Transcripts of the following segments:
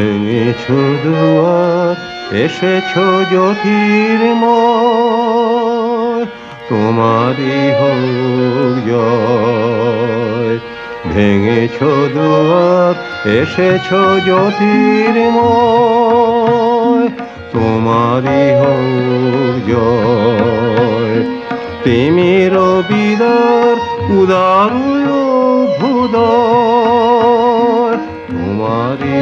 ভেঙেছ দুয়ার, এসেছ জ্যোতির্ময় তোমারই হোক জয়। ভেঙেছ দুয়ার, এসেছ জ্যোতির্ময় তোমারই হোক জয়। তিমির বিদার, উদার ভুদয় তোমারই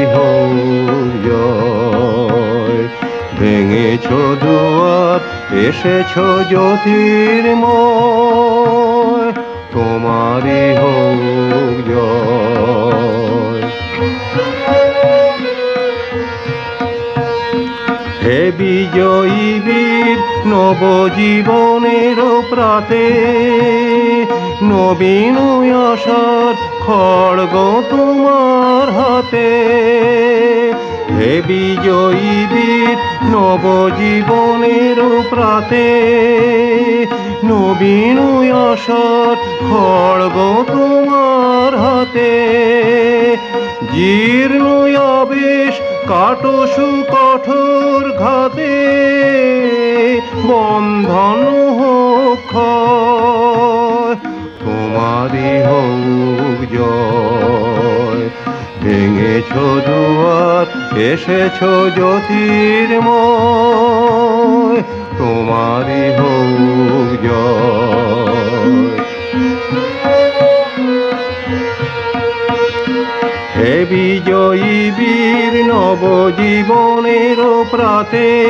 দুয়ার এসেছ জ্যোতির্ময় তোমারই হোক হে বিজয়ী বীর, নবজীবনের প্রাতে নবীন আশার খড়গ তোমার হাতে। হে বিজয়ী নবজীবনের প্রাতে নবীন আশার খড়গ তোমার হাতে। জীর্ণ আবেশ কাটসু কঠোর ঘাতে, বন্ধন হোক। তোমারই হোক জয়, ভেঙেছ দুয়ার এসেছ জ্যোতির্ময় তোমারই হোক হে বিজয়ী বীর নবজীবনের প্রাতে,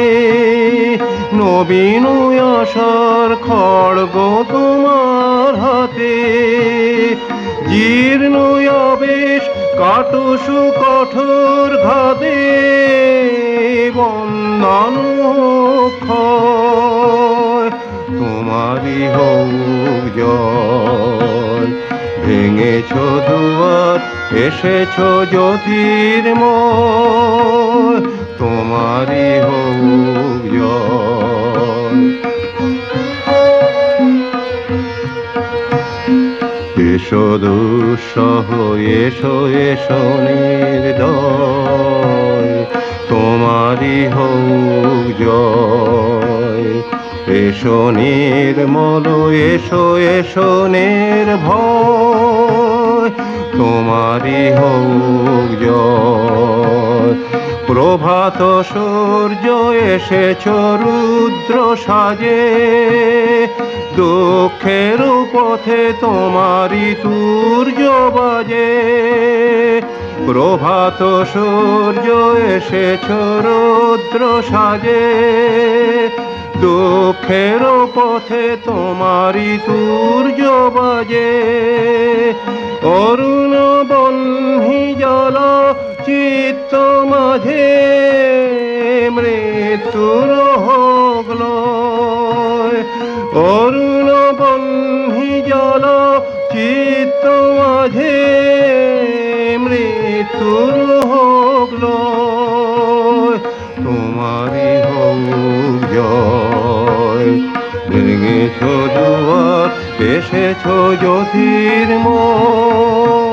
নবীন আশার খড়গ তোমার হাতে, জীর্ণ কাটসু কঠোর ঘদে বন্দন তোমারি হোক ভেঙেছ দুয়ার এসেছ জ্যোতির্ময়। এসো দুঃসহ এসো এসো নির্দয়। তোমারই হোক জয়। এসো নির্মল, এসো এসো নির্ভয়। তোমারই হোক জয়। প্রভাত সূর্য এসেছ, রুদ্র সাজে। দুঃখের পথে তোমারই সূর্য বাজে। প্রভাত সূর্য এসেছ রুদ্র সাজে। দুঃখের পথে তোমারি সূর্য বাজে। অরুণ বহ্নি জল চিত্ত মাঝে, মৃত্যুর হোগল অরুণ বহ্নি জল চিত্ত মাঝে মৃত্যুর হোগল তোমারই হোক জয়। ভেঙেছ দুয়ার এসেছ জ্যোতির্ময়।